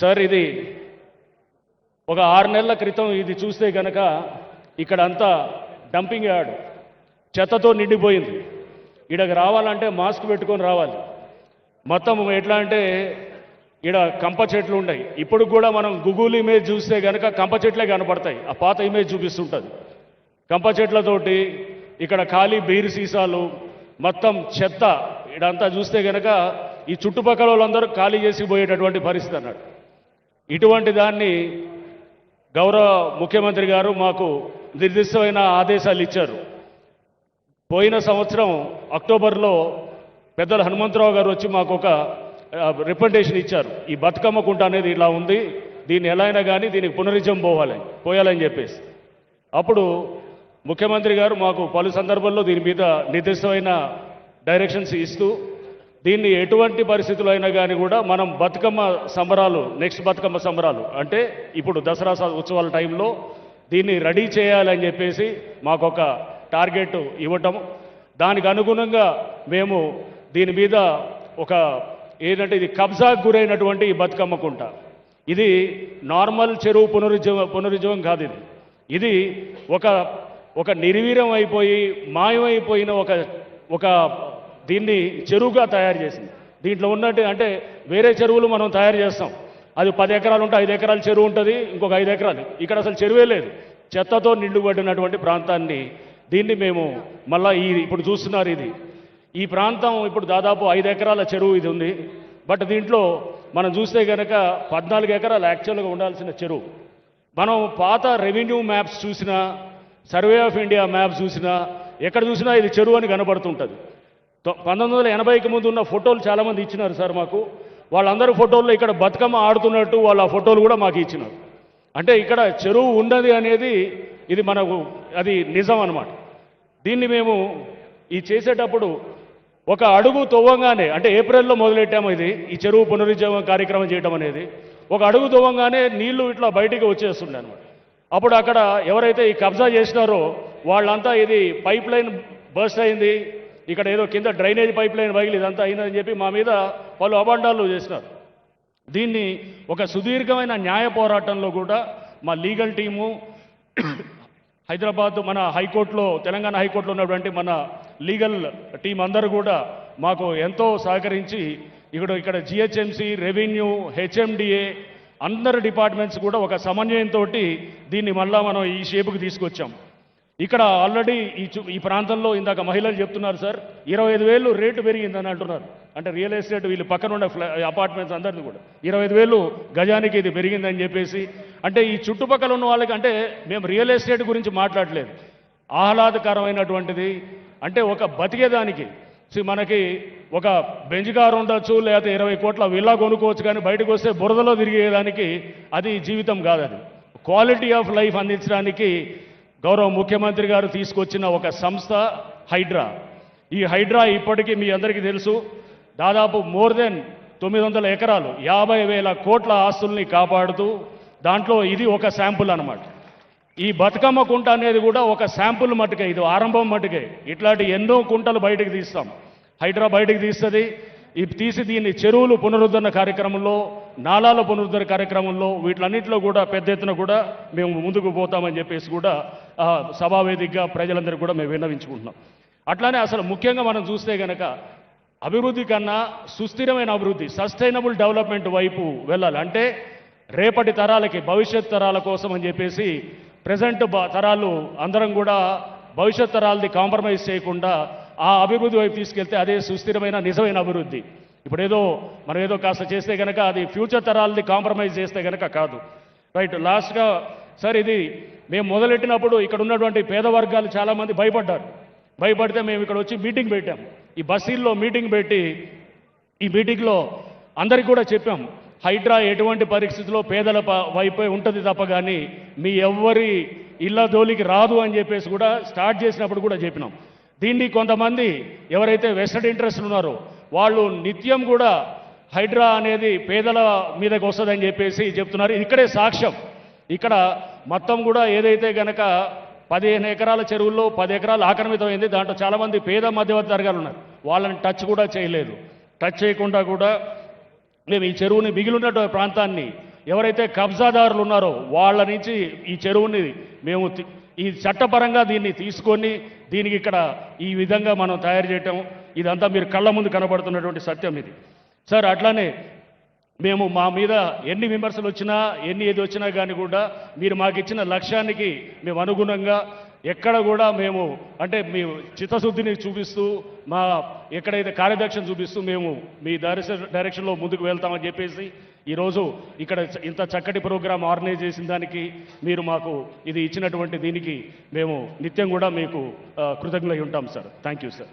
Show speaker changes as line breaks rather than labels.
Sir ఇది ఒక ఆరు నెలల క్రితం ఇది చూస్తే గనక ఇక్కడ అంతా డంపింగ్ యార్డ్. చెత్తతో నిండిపోయింది. ఇక్కడికి రావాలంటే మాస్క్ పెట్టుకొని రావాలి. మొత్తం ఎట్లా అంటే ఇక్కడ కంప చెట్లు ఉన్నాయి. ఇప్పుడు కూడా మనం గూగుల్ ఇమేజ్ చూస్తే కనుక కంప చెట్లే కనపడతాయి. ఆ పాత ఇమేజ్ చూపిస్తుంటుంది. కంప చెట్లతోటి ఇక్కడ ఖాళీ బీరు సీసాలు మొత్తం చెత్త ఇదంతా చూస్తే కనుక ఈ చుట్టుపక్కల వాళ్ళందరూ ఖాళీ చేసి పోయేటటువంటి పరిస్థితి అన్నాడు. ఇటువంటి దాన్ని గౌరవ ముఖ్యమంత్రి గారు మాకు నిర్దిష్టమైన ఆదేశాలు ఇచ్చారు. పోయిన సంవత్సరం అక్టోబర్లో పెద్దల హనుమంతరావు గారు వచ్చి మాకు ఒక రిప్రజెంటేషన్ ఇచ్చారు. ఈ బతుకమ్మ కుంట అనేది ఇలా ఉంది దీన్ని ఎలా అయినా కానీ దీనికి పునరుజ్జం పోవాలి పోయాలని చెప్పేసి. అప్పుడు ముఖ్యమంత్రి గారు మాకు పలు సందర్భాల్లో దీని మీద నిర్దిష్టమైన డైరెక్షన్స్ ఇస్తూ దీన్ని ఎటువంటి పరిస్థితులు అయినా కానీ కూడా మనం బతుకమ్మ సంబరాలు నెక్స్ట్ బతుకమ్మ సంబరాలు. అంటే ఇప్పుడు దసరా స- ఉత్సవాల టైంలో దీన్ని రెడీ చేయాలని చెప్పేసి మాకు ఒక టార్గెట్ ఇవ్వటం. దానికి అనుగుణంగా మేము దీని మీద ఒక ఏంటంటే ఇది కబ్జాకు గురైనటువంటి ఈ బతుకమ్మ కుంట. ఇది నార్మల్ చెరువు పునరుజ్జీవ పునరుజ్జీవం కాదు ఇది. ఇది ఒక ఒక నిర్వీర్యం అయిపోయి మాయమైపోయిన ఒక ఒక దీన్ని చెరువుగా తయారు చేసింది. దీంట్లో ఉన్నట్టు అంటే వేరే చెరువులు మనం తయారు చేస్తాం. అది పది ఎకరాలు ఉంటే ఐదు ఎకరాల చెరువు ఉంటుంది ఇంకొక ఐదు ఎకరాలు. ఇక్కడ అసలు చెరువే లేదు. చెత్తతో నిండుబడినటువంటి ప్రాంతాన్ని దీన్ని మేము మళ్ళీ ఈ ఇప్పుడు చూస్తున్నారు ఇది. ఈ ప్రాంతం ఇప్పుడు దాదాపు ఐదు ఎకరాల చెరువు ఇది ఉంది. బట్ దీంట్లో మనం చూస్తే కనుక పద్నాలుగు ఎకరాలు యాక్చువల్గా ఉండాల్సిన చెరువు. మనం పాత రెవెన్యూ మ్యాప్స్ చూసినా సర్వే ఆఫ్ ఇండియా మ్యాప్స్ చూసినా ఎక్కడ చూసినా ఇది చెరువు అని కనబడుతుంటుంది పంతొమ్మిది వందల ఎనభైకి ముందు ఉన్న ఫోటోలు చాలామంది ఇచ్చినారు సార్ మాకు. వాళ్ళందరూ ఫోటోల్లో ఇక్కడ బతుకమ్మ ఆడుతున్నట్టు వాళ్ళ ఆ ఫోటోలు కూడా మాకు ఇచ్చినారు. అంటే ఇక్కడ చెరువు ఉన్నది అనేది ఇది మనకు అది నిజం అనమాట దీన్ని మేము ఈ చేసేటప్పుడు ఒక అడుగు తవ్వంగానే అంటే ఏప్రిల్లో మొదలెట్టాము ఇది ఈ చెరువు పునరుజ్జీవం కార్యక్రమం చేయడం అనేది. ఒక అడుగు తవ్వంగానే నీళ్ళు ఇట్లా బయటికి వచ్చేస్తుండే అనమాట అప్పుడు అక్కడ ఎవరైతే ఈ కబ్జా చేసినారో వాళ్ళంతా ఇది పైప్ లైన్ బర్స్ట్ అయింది ఇక్కడ ఏదో కింద డ్రైనేజ్ పైప్ లైన్ పగిలి ఇదంతా అయిందని చెప్పి మా మీద పలు అబాండాలు చేసినారు. దీన్ని ఒక సుదీర్ఘమైన న్యాయ పోరాటంలో కూడా మా లీగల్ టీము హైదరాబాద్ మన హైకోర్టులో తెలంగాణ హైకోర్టులో ఉన్నటువంటి మన లీగల్ టీం అందరూ కూడా మాకు ఎంతో సహకరించి ఇక్కడ ఇక్కడ జిహెచ్ఎంసీ రెవెన్యూ హెచ్ఎండిఏ అందరు డిపార్ట్మెంట్స్ కూడా ఒక సమన్వయంతో దీన్ని మళ్ళా మనం ఈ షేపుకి తీసుకొచ్చాం. ఇక్కడ ఆల్రెడీ ఈ చు- ఈ ప్రాంతంలో ఇందాక మహిళలు చెప్తున్నారు సార్ ఇరవై ఐదు వేలు రేటు పెరిగిందని అంటున్నారు. అంటే రియల్ ఎస్టేట్ వీళ్ళు పక్కన ఉన్న అపార్ట్మెంట్స్ అందరిది కూడా. ఇరవై ఐదు వేలు గజానికి ఇది పెరిగిందని చెప్పేసి అంటే ఈ చుట్టుపక్కల ఉన్న వాళ్ళకి అంటే మేము రియల్ ఎస్టేట్ గురించి మాట్లాడలేదు. ఆహ్లాదకరమైనటువంటిది అంటే ఒక బతికేదానికి. సి మనకి ఒక బెంజ్ కారు ఉండొచ్చు లేకపోతే ఇరవై కోట్ల విల్లా కొనుక్కోవచ్చు కానీ బయటకు వస్తే బురదలో తిరిగేదానికి అది జీవితం కాదని క్వాలిటీ ఆఫ్ లైఫ్ అందించడానికి గౌరవ ముఖ్యమంత్రి గారు తీసుకొచ్చిన ఒక సంస్థ హైడ్రా. ఈ హైడ్రా ఇప్పటికీ మీ అందరికీ తెలుసు. దాదాపు మోర్ దెన్ తొమ్మిది వందల ఎకరాలు యాభై వేల కోట్ల ఆస్తుల్ని కాపాడుతూ దాంట్లో ఇది ఒక శాంపుల్ అన్నమాట. ఈ బతుకమ్మ కుంట అనేది కూడా ఒక శాంపుల్ మటుకే ఇది ఆరంభం మటుకే ఇట్లాంటి ఎన్నో కుంటలు బయటకు తీస్తాం. హైడ్రా బయటకు తీస్తుంది. ఈ తీసి దీన్ని చెరువులు పునరుద్ధరణ కార్యక్రమంలో నాలాల పునరుద్ధరణ కార్యక్రమంలో వీటిలన్నింటిలో కూడా పెద్ద ఎత్తున కూడా మేము ముందుకు పోతామని చెప్పేసి కూడా సభావేదికగా ప్రజలందరికీ కూడా మేము విన్నవించుకుంటున్నాం. అట్లానే అసలు ముఖ్యంగా మనం చూస్తే కనుక అభివృద్ధి కన్నా సుస్థిరమైన అభివృద్ధి సస్టైనబుల్ డెవలప్మెంట్ వైపు వెళ్ళాలి. అంటే రేపటి తరాలకి భవిష్యత్ తరాల కోసం అని చెప్పేసి ప్రజెంట్ తరాలు అందరం కూడా భవిష్యత్ తరాలది కాంప్రమైజ్ చేయకుండా ఆ అభివృద్ధి వైపు తీసుకెళ్తే అదే సుస్థిరమైన నిజమైన అభివృద్ధి. ఇప్పుడేదో మనం ఏదో కాస్త చేస్తే కనుక అది ఫ్యూచర్ తరాలని కాంప్రమైజ్ చేస్తే కనుక కాదు. రైట్ లాస్ట్గా సార్ ఇది మేము మొదలెట్టినప్పుడు ఇక్కడ ఉన్నటువంటి పేద వర్గాలు చాలామంది భయపడ్డారు. భయపడితే మేము ఇక్కడ వచ్చి మీటింగ్ పెట్టాం. ఈ బస్సీల్లో మీటింగ్ పెట్టి ఈ మీటింగ్లో అందరికీ కూడా చెప్పాం హైడ్రా ఎటువంటి పరిస్థితిలో పేదల ప- వైపే ఉంటుంది తప్ప కానీ మీ ఎవ్వరి ఇళ్ళ జోలికి రాదు అని చెప్పేసి కూడా స్టార్ట్ చేసినప్పుడు కూడా చెప్పినాం. దీన్ని కొంతమంది ఎవరైతే వెస్టెడ్ ఇంట్రెస్ట్ ఉన్నారో వాళ్ళు నిత్యం కూడా హైడ్రా అనేది పేదల మీదకి వస్తుందని చెప్పేసి చెప్తున్నారు. ఇక్కడే సాక్ష్యం. ఇక్కడ మొత్తం కూడా ఏదైతే గనక పదిహేను ఎకరాల చెరువుల్లో పది ఎకరాలు ఆక్రమితమైంది దాంట్లో చాలామంది పేద మధ్యవర్తి వర్గాలు ఉన్నారు. వాళ్ళని టచ్ కూడా చేయలేదు. టచ్ చేయకుండా కూడా మేము ఈ చెరువుని మిగిలినటువంటి ప్రాంతాన్ని ఎవరైతే కబ్జాదారులు ఉన్నారో వాళ్ళ నుంచి ఈ చెరువుని మేము ఈ చట్టపరంగా దీన్ని తీసుకొని దీనికి ఇక్కడ ఈ విధంగా మనం తయారు చేయటం ఇదంతా మీరు కళ్ళ ముందు కనబడుతున్నటువంటి సత్యం ఇది. సార్ అట్లానే మేము మా మీద ఎన్ని విమర్శలు వచ్చినా ఎన్ని ఏది వచ్చినా కానీ కూడా మీరు మాకు ఇచ్చిన లక్ష్యానికి మేము అనుగుణంగా ఎక్కడ కూడా మేము అంటే మీ చిత్తశుద్ధిని చూపిస్తూ మా ఎక్కడైతే కార్యదక్షిని చూపిస్తూ మేము మీ డైరెక్షన్ డైరెక్షన్లో ముందుకు వెళ్తామని చెప్పేసి ఈరోజు ఇక్కడ ఇంత చక్కటి ప్రోగ్రాం ఆర్గనైజ్ చేసిన దానికి మీరు మాకు ఇది ఇచ్చినటువంటి దీనికి మేము నిత్యం కూడా మీకు కృతజ్ఞులై ఉంటాం సార్. Thank you sir.